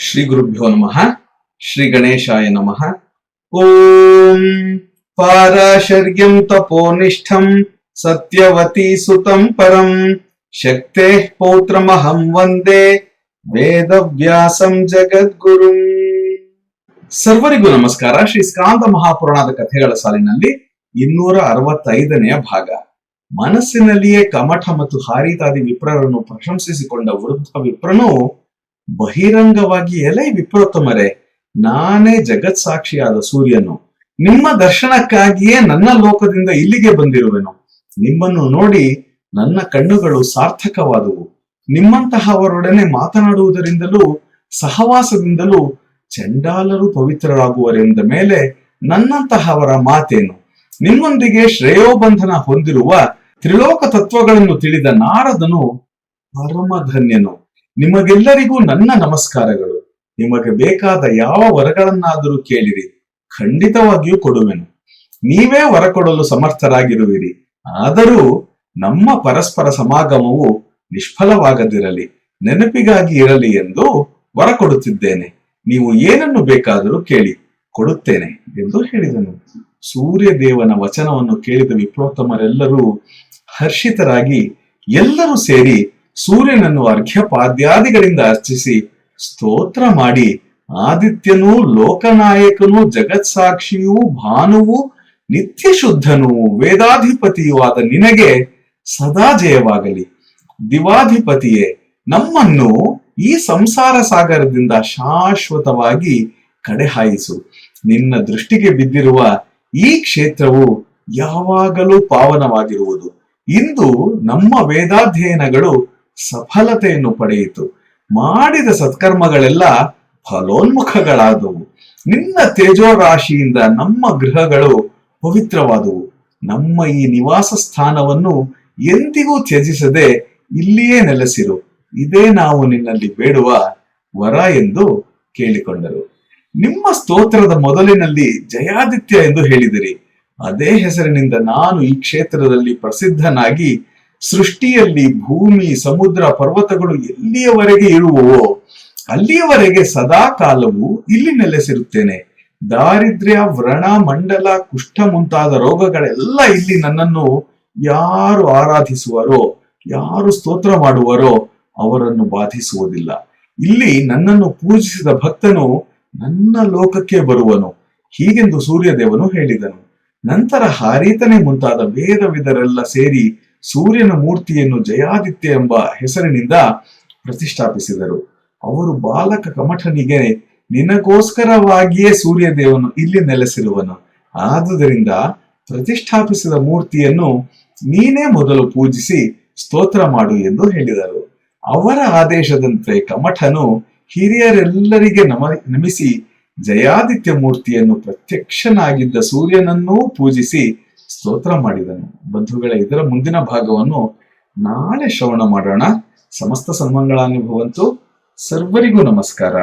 ಶ್ರೀ ಗುರುಭ್ಯೋ ನಮಃ, ಶ್ರೀ ಗಣೇಶಾಯ ನಮಃ. ಓಂ ಪಾರಾಶರ್ಯಂ ತಪೋನಿಷ್ಠಂ ಸತ್ಯವತಿ ಸುತಂ ಪರಂ ಶಕ್ತೆ ಪೌತ್ರಮಹಂ ವಂದೇ ವೇದವ್ಯಾಸಂ ಜಗದ್ಗುರುಂ. ಸರ್ವರಿಗೂ ನಮಸ್ಕಾರ. ಶ್ರೀ ಸ್ಕಾಂತ ಮಹಾಪುರಾಣದ ಕಥೆಗಳ ಸಾಲಿನಲ್ಲಿ ಇನ್ನೂರ ಅರವತ್ತೈದನೆಯ ಭಾಗ. ಮನಸ್ಸಿನಲ್ಲಿಯೇ ಕಮಠ ಮತ್ತು ಹಾರಿತಾದಿ ವಿಪ್ರರನ್ನು ಪ್ರಶಂಸಿಸಿಕೊಂಡ ವೃದ್ಧ ವಿಪ್ರನು ಬಹಿರಂಗವಾಗಿ ಎಲೆ ವಿಪ್ರೋತ್ತಮರೆ ನಾನೇ ಜಗತ್ ಸಾಕ್ಷಿಯಾದ ಸೂರ್ಯನು. ನಿಮ್ಮ ದರ್ಶನಕ್ಕಾಗಿಯೇ ನನ್ನ ಲೋಕದಿಂದ ಇಲ್ಲಿಗೆ ಬಂದಿರುವೆನು. ನಿಮ್ಮನ್ನು ನೋಡಿ ನನ್ನ ಕಣ್ಣುಗಳು ಸಾರ್ಥಕವಾದವು. ನಿಮ್ಮಂತಹವರೊಡನೆ ಮಾತನಾಡುವುದರಿಂದಲೂ, ಸಹವಾಸದಿಂದಲೂ ಚಂಡಾಲರು ಪವಿತ್ರರಾಗುವರೆಂದ ಮೇಲೆ ನನ್ನಂತಹವರ ಮಾತೇನು. ನಿಮ್ಮೊಂದಿಗೆ ಶ್ರೇಯೋಬಂಧನ ಹೊಂದಿರುವ ತ್ರಿಲೋಕ ತತ್ವಗಳನ್ನು ತಿಳಿದ ನಾರದನು ಪರಮಧನ್ಯನು. ನಿಮಗೆಲ್ಲರಿಗೂ ನನ್ನ ನಮಸ್ಕಾರಗಳು. ನಿಮಗೆ ಬೇಕಾದ ಯಾವ ವರಗಳನ್ನಾದರೂ ಕೇಳಿರಿ. ಖಂಡಿತವಾಗಿಯೂ ಕೊಡುವೆನು. ನೀವೇ ವರ ಕೊಡಲು ಸಮರ್ಥರಾಗಿರುವಿರಿ. ಆದರೂ ನಮ್ಮ ಪರಸ್ಪರ ಸಮಾಗಮವು ನಿಷ್ಫಲವಾಗದಿರಲಿ. ನೆನಪಿಗಾಗಿ ಇರಲಿ ಎಂದು ವರ ಕೊಡುತ್ತಿದ್ದೇನೆ ನೀವು ಏನನ್ನು ಬೇಕಾದರೂ ಕೇಳಿ. ಕೊಡುತ್ತೇನೆ ಎಂದು ಹೇಳಿದನು. ಸೂರ್ಯದೇವನ ವಚನವನ್ನು ಕೇಳಿದ ವಿಪ್ರೋತ್ತಮರೆಲ್ಲರೂ ಹರ್ಷಿತರಾಗಿ ಎಲ್ಲರೂ ಸೇರಿ ಸೂರ್ಯನನ್ನು ಅರ್ಘ್ಯಪಾದ್ಯಾದಿಗಳಿಂದ ಅರ್ಚಿಸಿ ಸ್ತೋತ್ರ ಮಾಡಿ ಆದಿತ್ಯನು ಲೋಕನಾಯಕನೂ ಜಗತ್ ಸಾಕ್ಷಿಯೂ ಭಾನುವು ನಿತ್ಯ ಶುದ್ಧನು ವೇದಾಧಿಪತಿಯೂ ಆದ ನಿನಗೆ ಸದಾ ಜಯವಾಗಲಿ. ದಿವಾಧಿಪತಿಯೇ, ನಮ್ಮನ್ನು ಈ ಸಂಸಾರ ಸಾಗರದಿಂದ ಶಾಶ್ವತವಾಗಿ ಕಡೆಹಾಯಿಸು. ನಿನ್ನ ದೃಷ್ಟಿಗೆ ಬಿದ್ದಿರುವ ಈ ಕ್ಷೇತ್ರವು ಯಾವಾಗಲೂ ಪಾವನವಾಗಿರುವುದು. ಇಂದು ನಮ್ಮ ವೇದಾಧ್ಯಯನಗಳು ಸಫಲತೆಯನ್ನು ಪಡೆಯಿತು. ಮಾಡಿದ ಸತ್ಕರ್ಮಗಳೆಲ್ಲ ಫಲೋನ್ಮುಖಗಳಾದವು. ನಿನ್ನ ತೇಜೋರಾಶಿಯಿಂದ ನಮ್ಮ ಗೃಹಗಳು ಪವಿತ್ರವಾದವು. ನಮ್ಮ ಈ ನಿವಾಸ ಸ್ಥಾನವನ್ನು ಎಂದಿಗೂ ತ್ಯಜಿಸದೆ ಇಲ್ಲಿಯೇ ನೆಲೆಸಿರು. ಇದೇ ನಾವು ನಿನ್ನಲ್ಲಿ ಬೇಡುವ ವರ ಎಂದು ಕೇಳಿಕೊಂಡರು. ನಿಮ್ಮ ಸ್ತೋತ್ರದ ಮೊದಲಿನಲ್ಲಿ ಜಯಾದಿತ್ಯ ಎಂದು ಹೇಳಿದಿರಿ. ಅದೇ ಹೆಸರಿನಿಂದ ನಾನು ಈ ಕ್ಷೇತ್ರದಲ್ಲಿ ಪ್ರಸಿದ್ಧನಾಗಿ ಸೃಷ್ಟಿಯಲ್ಲಿ ಭೂಮಿ, ಸಮುದ್ರ, ಪರ್ವತಗಳು ಎಲ್ಲಿಯವರೆಗೆ ಇರುವವೋ ಅಲ್ಲಿಯವರೆಗೆ ಸದಾ ಕಾಲವು ಇಲ್ಲಿ ನೆಲೆಸಿರುತ್ತೇನೆ. ದಾರಿದ್ರ್ಯ, ವ್ರಣ, ಮಂಡಲ, ಕುಷ್ಠ ಮುಂತಾದ ರೋಗಗಳೆಲ್ಲ ಇಲ್ಲಿ ನನ್ನನ್ನು ಯಾರು ಆರಾಧಿಸುವರೋ, ಯಾರು ಸ್ತೋತ್ರ ಮಾಡುವರೋ ಅವರನ್ನು ಬಾಧಿಸುವುದಿಲ್ಲ. ಇಲ್ಲಿ ನನ್ನನ್ನು ಪೂಜಿಸಿದ ಭಕ್ತನು ನನ್ನ ಲೋಕಕ್ಕೆ ಬರುವನು. ಹೀಗೆಂದು ಸೂರ್ಯದೇವನು ಹೇಳಿದನು. ನಂತರ ಹಾರೀತನೆ ಮುಂತಾದ ವೇದವಿದರೆಲ್ಲ ಸೇರಿ ಸೂರ್ಯನ ಮೂರ್ತಿಯನ್ನು ಜಯಾದಿತ್ಯ ಎಂಬ ಹೆಸರಿನಿಂದ ಪ್ರತಿಷ್ಠಾಪಿಸಿದರು. ಅವರು ಬಾಲಕ ಕಮಠನಿಗೆ ನಿನಗೋಸ್ಕರವಾಗಿಯೇ ಸೂರ್ಯದೇವನು ಇಲ್ಲಿ ನೆಲೆಸಿರುವನು. ಆದುದರಿಂದ ಪ್ರತಿಷ್ಠಾಪಿಸಿದ ಮೂರ್ತಿಯನ್ನು ನೀನೇ ಮೊದಲು ಪೂಜಿಸಿ ಸ್ತೋತ್ರ ಮಾಡು ಎಂದು ಹೇಳಿದರು. ಅವರ ಆದೇಶದಂತೆ ಕಮಠನು ಹಿರಿಯರೆಲ್ಲರಿಗೆ ನಮ, ನಮಿಸಿ ಜಯಾದಿತ್ಯ ಮೂರ್ತಿಯನ್ನು ಪ್ರತ್ಯಕ್ಷನಾಗಿದ್ದ ಸೂರ್ಯನನ್ನೂ ಪೂಜಿಸಿ ಸ್ತೋತ್ರ ಮಾಡಿದನು. ಬಂಧುಗಳ ಇದರ ಮುಂದಿನ ಭಾಗವನ್ನು ನಾಳೆ ಶ್ರವಣ ಮಾಡೋಣ. ಸಮಸ್ತ ಸನ್ಮಂಗಳಾನುಭವಂತು ಸರ್ವರಿಗೂ ನಮಸ್ಕಾರ.